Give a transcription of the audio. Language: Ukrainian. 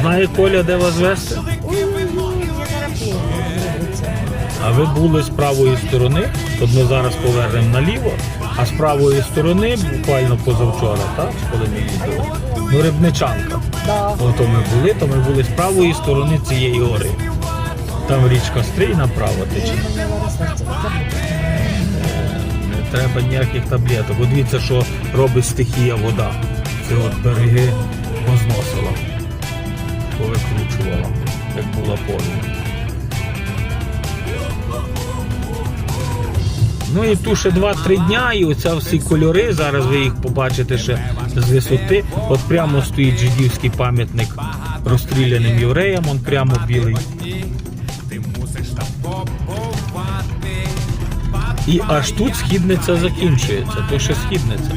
знає Коля, де вас вести? А ви були з правої сторони, от ми зараз повернемо наліво, а з правої сторони, буквально позавчора, так, коли ми їздили, ну Рибничанка. Да. Ото ми були, то ми були з правої сторони цієї гори. Там річка Стрий направо тече. Не треба ніяких таблеток. От дивіться, що робить стихія вода. Це от береги позносила, повикручувала, як була повінь. Ну і ту ще 2-3 дня, і оця всі кольори. Зараз ви їх побачите ще з висоти. От прямо стоїть жидівський пам'ятник розстріляним євреям, он прямо білий. І аж тут східниця закінчується, то ще східниця.